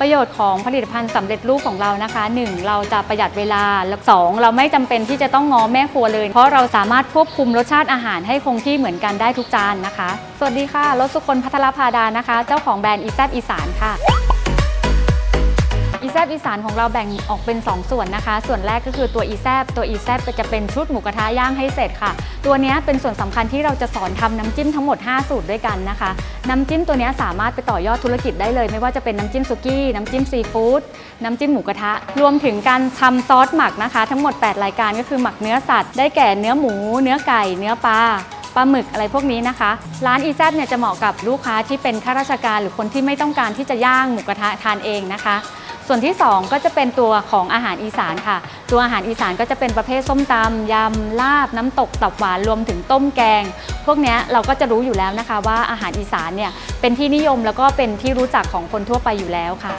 ประโยชน์ของผลิตภัณฑ์สำเร็จรูปของเรานะคะ 1. เราจะประหยัดเวลาแล้วสองเราไม่จำเป็นที่จะต้องง้อแม่ครัวเลย เพราะเราสามารถควบคุมรสชาติอาหารให้คงที่เหมือนกันได้ทุกจานนะคะ สวัสดีค่ะรสสุคนพัทรพาดานะคะ เจ้าของแบรนด์อีแซดอีสานค่ะ อีแซบอีสานของเราแบ่งออกเป็น 2 ส่วนนะคะ ส่วนแรกก็คือตัวอีแซบตัวอีแซบจะเป็นชุดหมูกระทะย่างให้เสร็จค่ะ ตัวนี้เป็นส่วนสำคัญที่เราจะสอนทำน้ำจิ้มทั้งหมด 5 สูตรด้วยกันนะคะ น้ำจิ้มตัวนี้สามารถไปต่อยอดธุรกิจได้เลย ไม่ว่าจะเป็นน้ำจิ้มสุกี้ น้ำจิ้มซีฟู้ดน้ำจิ้มหมูกระทะ รวมถึงการทำซอสหมักนะคะ ทั้งหมด 8 รายการก็คือหมักเนื้อสัตว์ได้แก่เนื้อหมู เนื้อไก่ เนื้อปลาปลาหมึกอะไรพวกนี้นะคะ ร้านอีแซเนี่ยจะเหมาะกับลูกค้าที่เป็นข้าราชการหรือคนที่ไม่ต้องการที่จะย่างหมูกระทะทานเองนะคะ ส่วนที่ 2 ก็จะเป็นตัวของอาหารอีสานค่ะ ตัวอาหารอีสานก็จะเป็นประเภทส้มตำยำลาบน้ำตกตับหวานรวมถึงต้มแกง พวกนี้เราก็จะรู้อยู่แล้วนะคะ ว่าอาหารอีสานเนี่ยเป็นที่นิยมแล้วก็เป็นที่รู้จักของคนทั่วไปอยู่แล้วค่ะ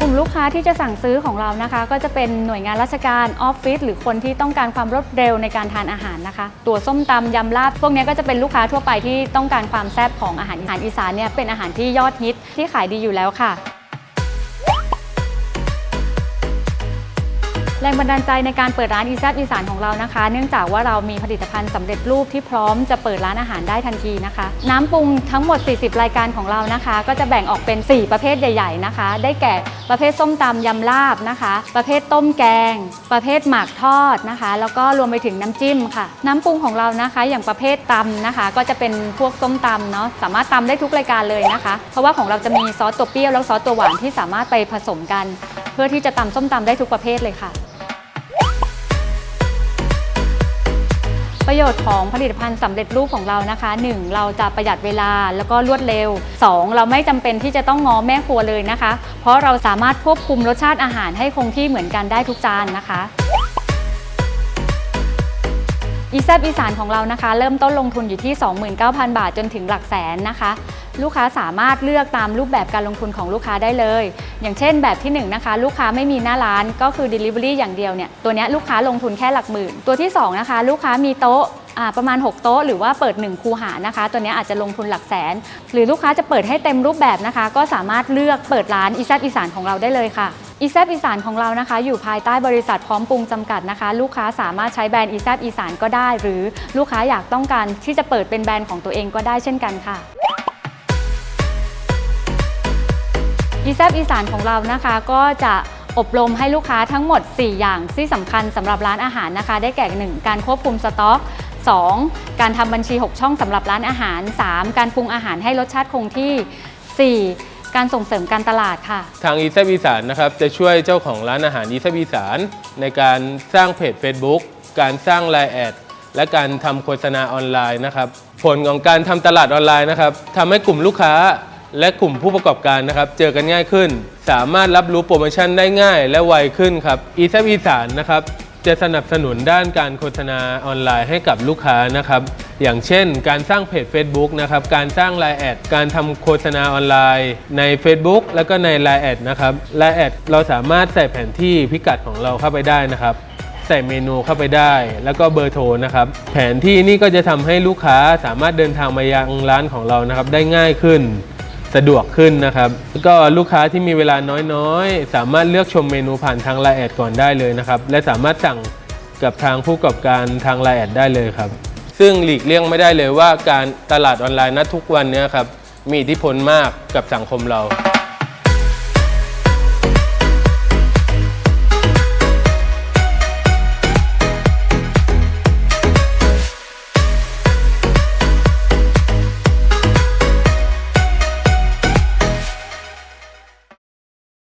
กลุ่มลูกค้าที่จะสั่งซื้อของเรานะคะ ก็จะเป็นหน่วยงานราชการออฟฟิศหรือคนที่ต้องการความรวดเร็วในการทานอาหารนะคะ ตัวส้มตำยำลาบพวกนี้ก็จะเป็นลูกค้าทั่วไปที่ต้องการความแซ่บของอาหารอาหารอีสานเนี่ยเป็นอาหารที่ยอดฮิตที่ขายดีอยู่แล้วค่ะ แรงบันดาลใจในการเปิดร้านอีแซบอีสานของเรานะคะ เนื่องจากว่าเรามีผลิตภัณฑ์สำเร็จรูปที่พร้อมจะเปิดร้านอาหารได้ทันทีนะคะ น้ำปรุงทั้งหมด 40 รายการของเรานะคะ ก็จะแบ่งออกเป็น 4 ประเภทใหญ่ ๆนะคะ ได้แก่ประเภทส้มตำยำลาบนะคะ ประเภทต้มแกง ประเภทหมากทอดนะคะ แล้วก็รวมไปถึงน้ำจิ้มค่ะ น้ำปรุงของเรานะคะ อย่างประเภทตำนะคะ ก็จะเป็นพวกส้มตำเนาะสามารถตำได้ทุกรายการเลยนะคะ เพราะว่าของเราจะมีซอสตัวเปรี้ยวแล้วซอสตัวหวานที่สามารถไปผสมกัน เพื่อที่จะตำส้มตำได้ทุกประเภทเลยค่ะ ประโยชน์ของผลิตภัณฑ์สำเร็จรูปของเรานะคะ 1. เราจะประหยัดเวลาแล้วก็รวดเร็ว 2. เราไม่จำเป็นที่จะต้องง้อแม่ครัวเลยนะคะ เพราะเราสามารถควบคุมรสชาติอาหารให้คงที่เหมือนกันได้ทุกจานนะคะอีแซบอีสานของเรานะคะ เริ่มต้นลงทุนอยู่ที่ 29,000 บาทจนถึงหลักแสนนะคะ ลูกค้าสามารถเลือกตามรูปแบบการลงทุนของลูกค้าได้เลย อย่างเช่นแบบที่1นนะคะ ลูกค้าไม่มีหน้าร้านก็คือ Delivery อย่างเดียวเนี่ยตัวนี้ลูกค้าลงทุนแค่หลักหมื่น ตัวที่2นะคะลูกค้ามีโต๊ะประมาณ 6 โต๊ะหรือว่าเปิด 1 คูหานะคะ ตัวนี้อาจจะลงทุนหลักแสน หรือลูกค้าจะเปิดให้เต็มรูปแบบนะคะ ก็สามารถเลือกเปิดร้านอีแซอีสานของเราได้เลยค่ะอีแซอีสานของเรานะคะ อยู่ภายใต้บริษัทพร้อมปรุงจำกัดนะคะ ลูกค้าสามารถใช้แบรนด์อีแซอีสานก็ได้ หรือลูกค้าอยากต้องการที่จะเปิดเป็นแบรนด์ของตัวเองก็ได้เช่นกันค่ะ อีแซบอีสานของเรานะคะก็จะอบรมให้ลูกค้าทั้งหมด 4 อย่างที่สำคัญสำหรับร้านอาหารนะคะ ได้แก่ 1 การควบคุมสต็อก 2. การทำบัญชี 6 ช่องสำหรับร้านอาหาร 3. การปรุงอาหารให้รสชาติคงที่ 4. การส่งเสริมการตลาดค่ะ ทางอีแซบอีสานนะครับจะช่วยเจ้าของร้านอาหารอีแซบอีสานในการสร้างเพจ Facebook การสร้างไลน์แอดและการทำโฆษณาออนไลน์นะครับ ผลของการทำตลาดออนไลน์นะครับทำให้กลุ่มลูกค้า และกลุ่มผู้ประกอบการนะครับ เจอกันง่ายขึ้น สามารถรับรู้โปรโมชั่นได้ง่ายและไวขึ้นครับอีแซบอีสานนะครับจะสนับสนุนด้านการโฆษณาออนไลน์ให้กับลูกค้านะครับ อย่างเช่น การสร้างเพจ Facebook นะครับ การสร้าง Line แอด การทำโฆษณาออนไลน์ ใน Facebook แล้วก็ใน Line แอดนะครับ Line แอดเราสามารถใส่แผนที่พิกัดของเราเข้าไปได้นะครับ ใส่เมนูเข้าไปได้ แล้วก็เบอร์โทรนะครับ แผนที่นี่ก็จะทำให้ลูกค้าสามารถเดินทางมายังร้านของเรานะครับได้ง่ายขึ้น สะดวกขึ้นนะครับก็ลูกค้าที่มีเวลาน้อยๆ สามารถเลือกชมเมนูผ่านทางไลน์แอดก่อนได้เลยนะครับ และสามารถสั่งกับทางผู้ประกอบการทางไลน์แอดได้เลยครับ ซึ่งหลีกเลี่ยงไม่ได้เลยว่าการตลาดออนไลน์ณทุกวันเนี้ครับมีอิทธิพลมากกับสังคมเรา